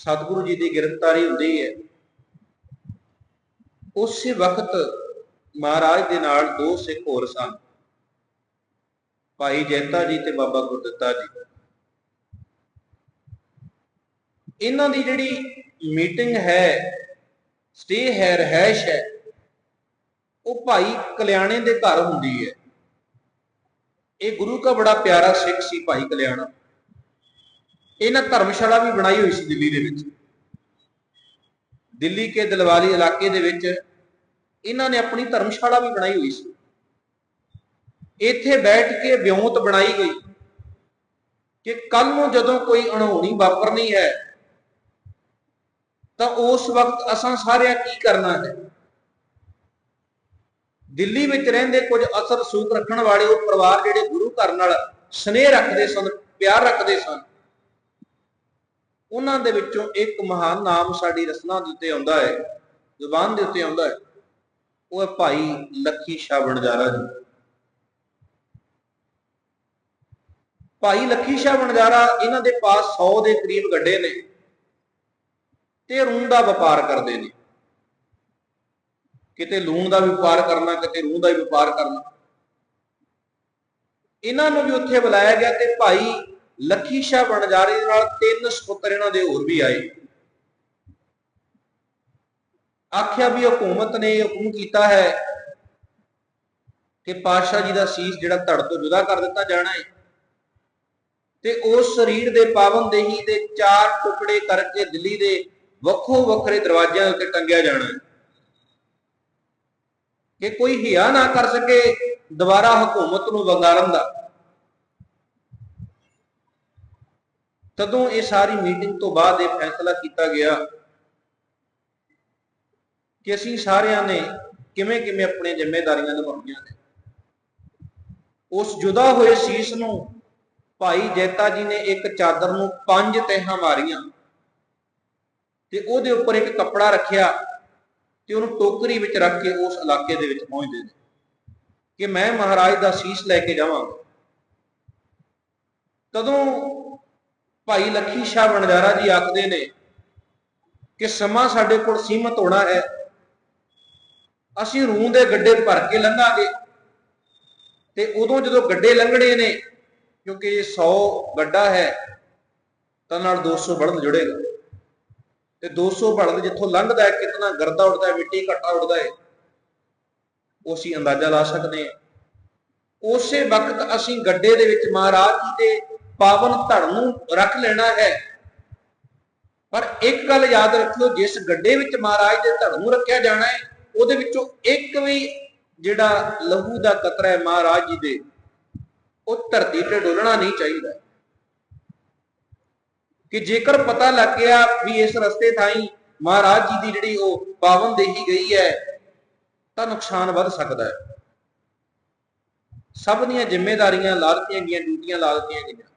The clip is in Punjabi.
ਸਤਿਗੁਰੂ ਜੀ ਦੀ ਗਿਰਫਤਾਰੀ ਹੁੰਦੀ ਹੈ। ਉਸੇ ਵਕਤ ਮਹਾਰਾਜ ਦੇ ਨਾਲ ਦੋ ਸਿੱਖ ਹੋਰ ਸਨ। ਭਾਈ ਜੈਤਾ ਜੀ ਤੇ ਬਾਬਾ ਗੁਰਦਿੱਤਾ ਜੀ। ਇਹਨਾਂ ਦੀ ਜਿਹੜੀ ਮੀਟਿੰਗ ਹੈ, ਸਟੇ ਹੈ ਰਹਿਸ਼ ਹੈ, ਉਹ ਭਾਈ ਕਲਿਆਣੇ ਦੇ ਘਰ ਹੁੰਦੀ ਹੈ। ਇਹ ਗੁਰੂ ਦਾ ਬੜਾ ਪਿਆਰਾ ਸਿੱਖ ਸੀ ਭਾਈ ਕਲਿਆਣਾ। ਇਹਨਾਂ ਧਰਮਸ਼ਾਲਾ ਵੀ ਬਣਾਈ ਹੋਈ ਸੀ ਦਿੱਲੀ ਦੇ ਵਿੱਚ। ਦਿੱਲੀ ਕੇ ਦਿਲਵਾਲੀ ਇਲਾਕੇ ਦੇ ਵਿੱਚ ਇਹਨਾਂ ਨੇ ਆਪਣੀ ਧਰਮਸ਼ਾਲਾ ਵੀ ਬਣਾਈ ਹੋਈ ਸੀ। ਇੱਥੇ ਬੈਠ ਕੇ ਵਿਉਂਤ ਬਣਾਈ ਗਈ ਕਿ ਕੱਲ ਨੂੰ ਜਦੋਂ ਕੋਈ ਅਣਹੋਣੀ ਵਾਪਰਨੀ ਹੈ, ਤਾਂ ਉਸ ਵਕਤ ਅਸਾਂ ਸਾਰਿਆਂ ਕੀ ਕਰਨਾ ਹੈ? ਦਿੱਲੀ ਵਿੱਚ ਰਹਿੰਦੇ ਕੁਝ ਅਸਰ ਸੂਖ ਰੱਖਣ ਵਾਲੇ ਉਹ ਪਰਿਵਾਰ ਜਿਹੜੇ ਗੁਰੂ ਘਰ ਨਾਲ ਸਨੇਹ ਰੱਖਦੇ ਸਨ, ਪਿਆਰ ਰੱਖਦੇ ਸਨ ਉਹਨਾਂ ਦੇ ਵਿੱਚੋਂ ਇੱਕ ਮਹਾਨ ਨਾਮ ਸਾਡੀ ਰਸਨਾ ਦੇ ਉੱਤੇ ਆਉਂਦਾ ਹੈ, ਜ਼ੁਬਾਨ ਦੇ ਉੱਤੇ ਆਉਂਦਾ ਹੈ, ਉਹ ਹੈ ਭਾਈ ਲੱਖੀ ਸ਼ਾਹ ਬਣਜਾਰਾ ਜੀ। ਭਾਈ ਲੱਖੀ ਸ਼ਾਹ ਬਣਜਾਰਾ ਇਹਨਾਂ ਦੇ ਪਾਸ 100 ਦੇ ਕਰੀਬ ਗੱਡੇ ਨੇ ਤੇ ਰੂਹ ਦਾ ਵਪਾਰ ਕਰਦੇ ਨੇ। ਕਿਤੇ ਲੂਣ ਦਾ ਵਪਾਰ ਕਰਨਾ, ਕਿਤੇ ਰੂਹ ਦਾ ਵਪਾਰ ਕਰਨਾ। ਇਹਨਾਂ ਨੂੰ ਵੀ ਉੱਥੇ ਬੁਲਾਇਆ ਗਿਆ ਤੇ ਭਾਈ ਲੱਖੀ ਸ਼ਾਹ ਬਣਜਾਰੇ ਦੇ ਨਾਲ ਤਿੰਨ ਸਪੁੱਤਰ ਇਹਨਾਂ ਦੇ ਹੋਰ ਵੀ ਆਏ। ਆਖਿਆ ਵੀ ਹਕੂਮਤ ਨੇ ਹੁਕਮ ਕੀਤਾ ਹੈ ਕਿ ਪਾਤਸ਼ਾਹ ਜੀ ਦਾ ਸੀਸ ਜਿਹੜਾ ਧੜ ਤੋਂ ਜੁਦਾ ਕਰ ਦਿੱਤਾ ਜਾਣਾ ਹੈ। ਤੇ ਉਸ ਸਰੀਰ ਦੇ ਪਾਵਨ ਦੇਹੀ ਦੇ ਚਾਰ ਟੁਕੜੇ ਕਰਕੇ ਦਿੱਲੀ ਦੇ ਵੱਖੋ ਵੱਖਰੇ ਦਰਵਾਜ਼ਿਆਂ ਉੱਤੇ ਟੰਗਿਆ ਜਾਣਾ ਹੈ। ਕਿ ਕੋਈ ਹਿਆ ਨਾ ਕਰ ਸਕੇ ਦੁਬਾਰਾ ਹਕੂਮਤ ਨੂੰ ਵੰਗਾਰਨ ਦਾ। ਤਦੋਂ ਇਹ ਸਾਰੀ ਮੀਟਿੰਗ ਤੋਂ ਬਾਅਦ ਇਹ ਫੈਸਲਾ ਕੀਤਾ ਗਿਆ ਕਿ ਅਸੀਂ ਸਾਰਿਆਂ ਨੇ ਕਿਵੇਂ ਕਿਵੇਂ ਆਪਣੀਆਂ ਜ਼ਿੰਮੇਵਾਰੀਆਂ ਨਿਭਾਉਣੀਆਂ ਨੇ। ਉਸ ਜੁਦਾ ਹੋਏ ਸੀਸ ਨੂੰ ਭਾਈ ਜੈਤਾ ਜੀ ਨੇ ਇੱਕ ਚਾਦਰ ਨੂੰ ਪੰਜ ਤਹਾਂ ਮਾਰੀਆਂ ਤੇ ਉਹਦੇ ਉੱਪਰ ਇੱਕ ਕੱਪੜਾ ਰੱਖਿਆ ਤੇ ਉਹਨੂੰ ਟੋਕਰੀ ਵਿੱਚ ਰੱਖ ਕੇ ਉਸ ਇਲਾਕੇ ਦੇ ਵਿੱਚ ਪਹੁੰਚਦੇ ਨੇ ਕਿ ਮੈਂ ਮਹਾਰਾਜ ਦਾ ਸੀਸ ਲੈ ਕੇ ਜਾਵਾਂਗਾ ਤਦੋਂ ਭਾਈ ਲੱਖੀ ਸ਼ਾਹ ਵਣਜਾਰਾ ਜੀ ਆਖਦੇ ਨੇ ਕਿ ਸਮਾਂ ਸਾਡੇ ਕੋਲ ਸੀਮਤ ਹੋਣਾ ਹੈ। ਅਸੀਂ ਰੂਹ ਦੇ ਗੱਡੇ ਭਰ ਕੇ ਲੰਘਾਂਗੇ ਤੇ ਉਦੋਂ ਜਦੋਂ ਗੱਡੇ ਲੰਘਣੇ ਨੇ, ਕਿਉਂਕਿ 100 ਗੱਡਾ ਹੈ, ਤਾਂ ਨਾਲ 200 ਬਲਦ ਜੁੜੇਗਾ। ਤੇ 200 ਬਲਦ ਜਿੱਥੋਂ ਲੰਘਦਾ ਹੈ, ਕਿਤਨਾ ਗਰਦਾ ਉੱਡਦਾ ਹੈ, ਮਿੱਟੀ ਘੱਟਾ ਉੱਡਦਾ ਹੈ, ਉਹ ਅਸੀਂ ਅੰਦਾਜ਼ਾ ਲਾ ਸਕਦੇ ਹਾਂ। ਉਸੇ ਵਕਤ ਅਸੀਂ ਗੱਡੇ ਦੇ ਵਿੱਚ ਮਹਾਰਾਜ ਜੀ ਦੇ ਪਾਵਨ ਧੜ ਨੂੰ ਰੱਖ ਲੈਣਾ ਹੈ। ਪਰ ਇੱਕ ਗੱਲ ਯਾਦ ਰੱਖਿਓ, ਜਿਸ ਗੱਡੇ ਵਿੱਚ ਮਹਾਰਾਜ ਦੇ ਧੜ ਨੂੰ ਰੱਖਿਆ ਜਾਣਾ ਹੈ, ਉਹਦੇ ਵਿੱਚੋਂ ਇੱਕ ਵੀ ਜਿਹੜਾ ਲਹੂ ਦਾ ਕਤਰਾ ਹੈ ਮਹਾਰਾਜ ਜੀ ਦੇ, ਉਹ ਧਰਤੀ ਤੇ ਡੋਲਣਾ ਨਹੀਂ ਚਾਹੀਦਾ। ਕਿ ਜੇਕਰ ਪਤਾ ਲੱਗ ਗਿਆ ਵੀ ਇਸ ਰਸਤੇ ਥਾਈ ਮਹਾਰਾਜ ਜੀ ਦੀ ਜਿਹੜੀ ਉਹ ਪਾਵਨ ਦੇਹੀ ਗਈ ਹੈ, ਤਾਂ ਨੁਕਸਾਨ ਵੱਧ ਸਕਦਾ ਹੈ। ਸਭ ਦੀਆਂ ਜ਼ਿੰਮੇਵਾਰੀਆਂ ਲਾ ਦਿੱਤੀਆਂ ਗਈਆਂ, ਡਿਊਟੀਆਂ ਲਾ ਦਿੱਤੀਆਂ ਗਈਆਂ।